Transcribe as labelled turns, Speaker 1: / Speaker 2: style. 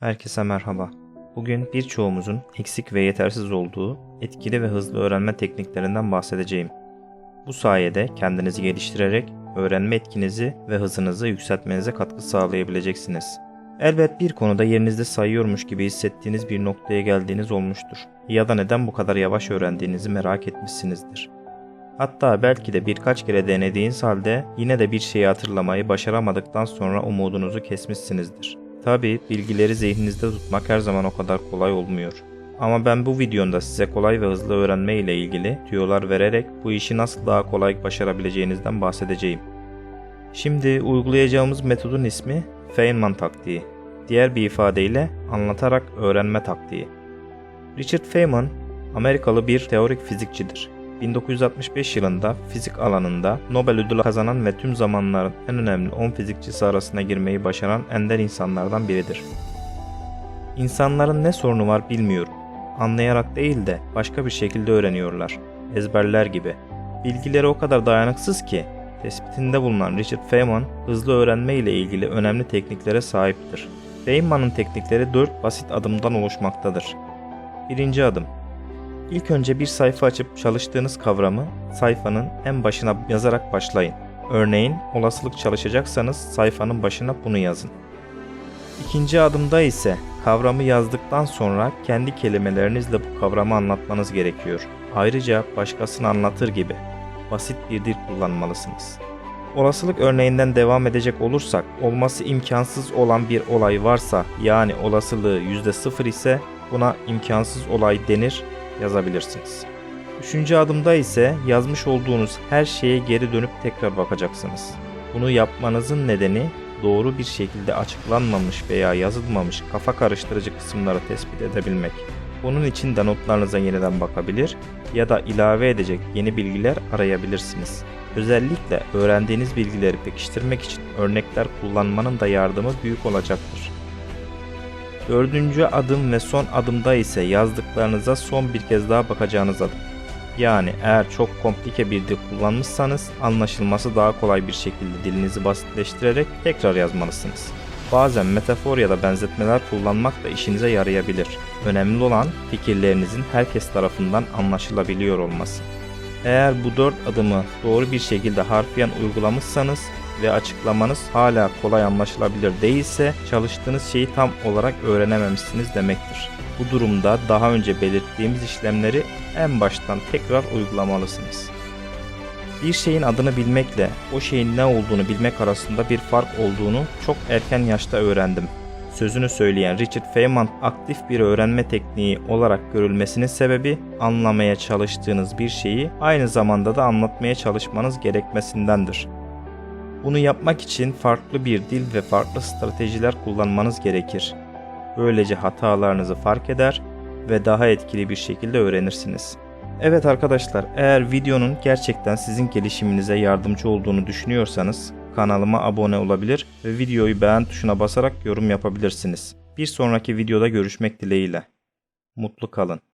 Speaker 1: Herkese merhaba. Bugün birçoğumuzun eksik ve yetersiz olduğu etkili ve hızlı öğrenme tekniklerinden bahsedeceğim. Bu sayede kendinizi geliştirerek öğrenme etkinizi ve hızınızı yükseltmenize katkı sağlayabileceksiniz. Elbet bir konuda yerinizde sayıyormuş gibi hissettiğiniz bir noktaya geldiğiniz olmuştur. Ya da neden bu kadar yavaş öğrendiğinizi merak etmişsinizdir. Hatta belki de birkaç kere denediğiniz halde yine de bir şeyi hatırlamayı başaramadıktan sonra umudunuzu kesmişsinizdir. Tabi bilgileri zihninizde tutmak her zaman o kadar kolay olmuyor. Ama ben bu videomda size kolay ve hızlı öğrenme ile ilgili tüyolar vererek bu işi nasıl daha kolay başarabileceğinizden bahsedeceğim. Şimdi uygulayacağımız metodun ismi Feynman taktiği. Diğer bir ifadeyle anlatarak öğrenme taktiği. Richard Feynman Amerikalı bir teorik fizikçidir. 1965 yılında fizik alanında Nobel ödülü kazanan ve tüm zamanların en önemli 10 fizikçisi arasına girmeyi başaran ender insanlardan biridir. İnsanların ne sorunu var bilmiyorum. Anlayarak değil de başka bir şekilde öğreniyorlar. Ezberler gibi. Bilgileri o kadar dayanıksız ki tespitinde bulunan Richard Feynman hızlı öğrenme ile ilgili önemli tekniklere sahiptir. Feynman'ın teknikleri 4 basit adımdan oluşmaktadır. Birinci adım İlk önce bir sayfa açıp çalıştığınız kavramı sayfanın en başına yazarak başlayın. Örneğin olasılık çalışacaksanız sayfanın başına bunu yazın. İkinci adımda ise kavramı yazdıktan sonra kendi kelimelerinizle bu kavramı anlatmanız gerekiyor. Ayrıca başkasını anlatır gibi basit bir dil kullanmalısınız. Olasılık örneğinden devam edecek olursak, olması imkansız olan bir olay varsa yani olasılığı %0 ise buna imkansız olay denir yazabilirsiniz. Üçüncü adımda ise yazmış olduğunuz her şeye geri dönüp tekrar bakacaksınız. Bunu yapmanızın nedeni doğru bir şekilde açıklanmamış veya yazılmamış kafa karıştırıcı kısımları tespit edebilmek. Bunun için de notlarınıza yeniden bakabilir ya da ilave edecek yeni bilgiler arayabilirsiniz. Özellikle öğrendiğiniz bilgileri pekiştirmek için örnekler kullanmanın da yardımı büyük olacaktır. Dördüncü adım ve son adımda ise yazdıklarınıza son bir kez daha bakacağınız adım. Yani eğer çok komplike bir dil kullanmışsanız anlaşılması daha kolay bir şekilde dilinizi basitleştirerek tekrar yazmalısınız. Bazen metafor ya da benzetmeler kullanmak da işinize yarayabilir. Önemli olan fikirlerinizin herkes tarafından anlaşılabiliyor olması. Eğer bu dört adımı doğru bir şekilde harfiyen uygulamışsanız ve açıklamanız hala kolay anlaşılabilir değilse çalıştığınız şeyi tam olarak öğrenememişsiniz demektir. Bu durumda daha önce belirttiğimiz işlemleri en baştan tekrar uygulamalısınız. Bir şeyin adını bilmekle o şeyin ne olduğunu bilmek arasında bir fark olduğunu çok erken yaşta öğrendim. Sözünü söyleyen Richard Feynman aktif bir öğrenme tekniği olarak görülmesinin sebebi anlamaya çalıştığınız bir şeyi aynı zamanda da anlatmaya çalışmanız gerekmesindendir. Bunu yapmak için farklı bir dil ve farklı stratejiler kullanmanız gerekir. Böylece hatalarınızı fark eder ve daha etkili bir şekilde öğrenirsiniz. Evet arkadaşlar, eğer videonun gerçekten sizin gelişiminize yardımcı olduğunu düşünüyorsanız kanalıma abone olabilir ve videoyu beğen tuşuna basarak yorum yapabilirsiniz. Bir sonraki videoda görüşmek dileğiyle. Mutlu kalın.